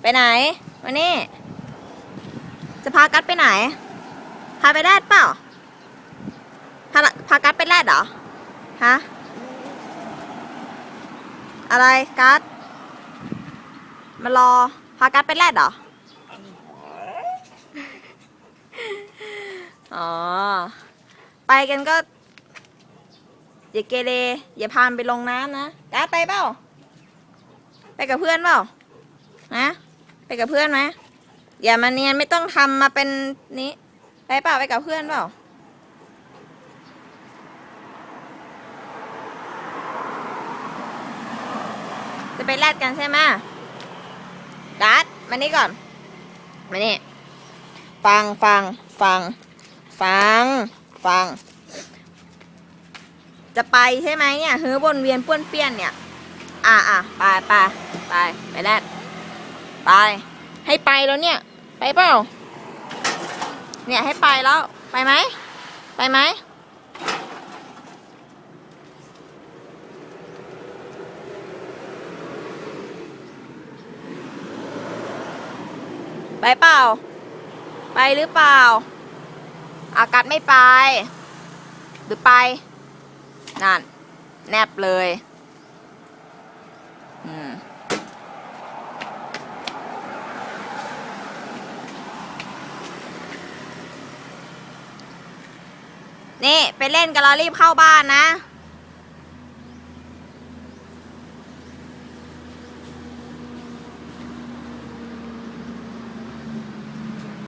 ไปไหนมานี่ จะพากัดไปไหน พาไปแรดเปล่า พาพากัดไปแรดเหรอ ฮะ อะไรกัดมารอ พากัดไปแรดเหรอ อ๋อ ไปกันก็ อย่าเกเรอย่าพานไปลงน้ำนะกัดไปเปล่า ไปกับเพื่อนเปล่านะ ไปกับเพื่อนไหมอย่ามาเนียนไม่ต้องทำมาเป็นนี้ไปเปล่าไปกับเพื่อนเปล่าจะไปแลดกันใช่ไหมกัดมานี่ก่อน มานี่ ฟังฟังฟัง ฟัง ฟัง จะไปใช่ไหมเนี่ยเฮือบนเวียนป้วนเปี้ยนเนี่ย อะอะไปไปไปไปแลด ไป ให้ไปแล้วเนี่ย ไปเปล่า เนี่ยให้ไปแล้ว ไปไหม ไปไหม ไปเปล่า ไปหรือเปล่า อากัดไม่ไป หรือไป นั่น แนบเลย อืม นี่ไปเล่นกันแล้วรีบเข้าบ้านนะ